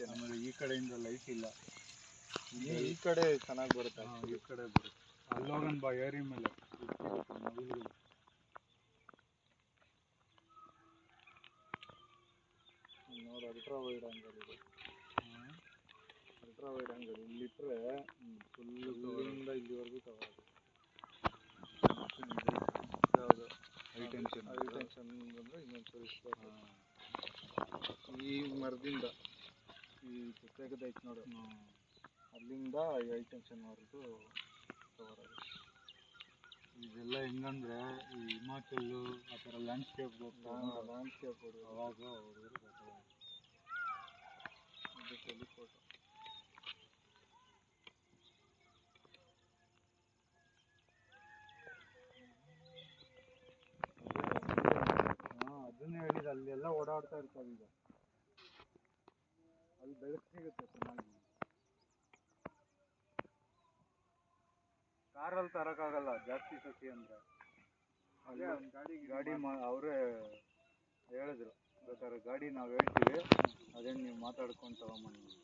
ಅಷ್ಟೇ ಆಮೇಲೆ ಈ ಕಡೆಯಿಂದ ಲೈಟ್ ಇಲ್ಲ. ಈ ಕಡೆ ಚೆನ್ನಾಗಿ ಬರುತ್ತೆ ಈ ಕಡೆ ಬರುತ್ತೆ. ಅಲ್ಲೋಗನ್ ಬಾ ಏರಿ ಮೇಲೆ. ನೋಡಿ ಅಲ್ಟ್ರಾ ವೈಡ್ ಆಂಗಲ್ ಇದೆ. ಅಲ್ಟ್ರಾ ವೈಡ್ ಆಂಗಲ್ ಇಲ್ಲಿಟ್ರೆ ಫುಲ್ ಇಲ್ಲಿಂದ ಇಲ್ಲಿವರೆಗೂ ಕವರ್ ಯಾವುದು? ಹೈ ಟೆನ್ಷನ್ ಹೈ ಟೆನ್ಷನ್ ಅಂದರೆ ಇನ್ನೊಂದು ಸರಿ ಈ ಮರದಿಂದ. ಈ ತೆಗೆದೈತೆ ನೋಡು. ಅಲ್ಲಿಂದ ಈ ಟೆನ್ಷನ್ ಟೆನ್ಷನ್ವರೆಗೂ ಕವರ್ ಆಗುತ್ತೆ. ಇದೆಲ್ಲ ಹೆಂಗಂದ್ರೆ ಈ ಹಿಮಾಚಲ್ಲು ಆ ಥರ ಲ್ಯಾಂಡ್ಸ್ಕೇಪ್ ಲ್ಯಾಂಡ್ಸ್ಕೇಪ್ ಅವಾಗ ಹುಡುಗರು ಟೆಲಿಫೋಟೋ ಅದನ್ನೇ ಹೇಳಿದ ಅಲ್ಲೆಲ್ಲ ಓಡಾಡ್ತಾ ಇರ್ತಾವೆ ಈಗ ಅಲ್ಲಿ ಬೆಳಕು ಸಿಗುತ್ತೆ ಚೆನ್ನಾಗಿ ಕಾರಲ್ಲಿ ತರೋಕ್ಕಾಗಲ್ಲ ಜಾಸ್ತಿ ಸಸಿ ಅಂದ್ರೆ. ಅಲ್ಲಿ ಗಾಡಿ ಗಾಡಿ ಮಾ ಅವರೇ ಹೇಳಿದ್ರು ಬೇಕಾದ್ರೆ ಗಾಡಿ ನಾವು ಹೇಳ್ತೀವಿ ಅದೇನು ನೀವು ಮಾತಾಡ್ಕೊಂಡು ತಗೊಂಬನ್ನಿ